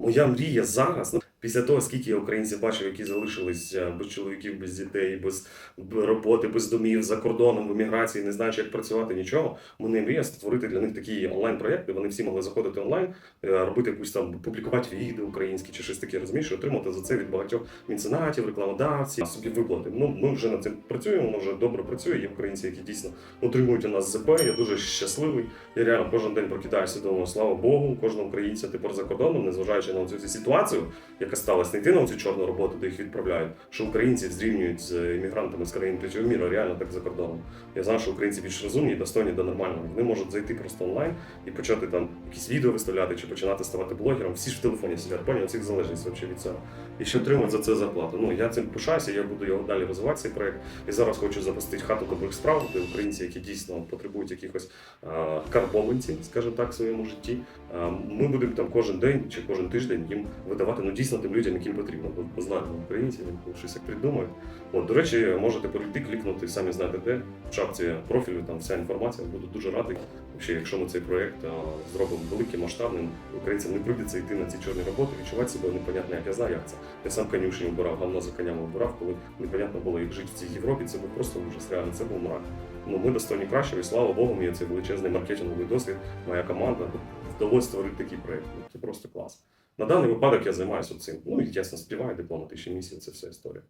Моя мрія зараз, ну, після того, скільки я українців бачив, які залишились е, без чоловіків, без дітей, без роботи, без домів за кордоном, в еміграції, не знаючи, як працювати, нічого. Мене мрія створити для них такі онлайн-проєкти. Вони всі могли заходити онлайн, е, робити якусь там публікувати відео українські чи щось таке, розумієш, отримати за це від багатьох меценатів, рекламодавців, собі виплати. Ну ми вже над цим працюємо, воно вже добре працює. Є українці, які дійсно отримують у нас ЗП. Я дуже щасливий. Я реально кожен день прокидаюся думаю, слава Богу, кожного українця тепер за кордоном, незважаючи на цю ситуацію, яка сталася, не йти на цю чорну роботу, де їх відправляють, що українців зрівнюють з іммігрантами з країн третього міру, реально так за кордоном. Я знаю, що українці більш розумні достойні до нормального. Вони можуть зайти просто онлайн і почати там якісь відео виставляти чи починати ставати блогером. Всі ж в телефоні сидять, поняв, цих залежність від цього. І ще отримують за це зарплату. Ну я цим пишаюся, я буду його далі розвивати цей проект. І зараз хочу запустити хату добрих справ, де українці, які дійсно потребують якихось а, карбованців, скажімо так, в своєму житті. А, ми будемо там кожен день чи кожен тиждень їм видавати ну дійсно тим людям, яким потрібно. Бо, знаємо українці, вони щось як придумають. От, до речі, можете перейти, клікнути, самі знаєте де, в шапці профілю, там вся інформація. Буду дуже радий. Вообще, якщо ми цей проект зробимо великим, масштабним, українцям не прийдеться йти на ці чорні роботи, відчувати себе непонятно, як я знаю, як це. Я сам конюшні обирав, гавно за конями обирав, коли непонятно було, як жити в цій Європі. Це був просто ужас, реально, це був мрак. Ну, ми достойні кращого, і слава Богу, мені цей величезний маркетинговий досвід, моя команда вдалося створити такий проект. Ну, Це просто клас. На даний випадок я займаюся цим. Ну і ясно, співаю дипломати, ще це вся історія.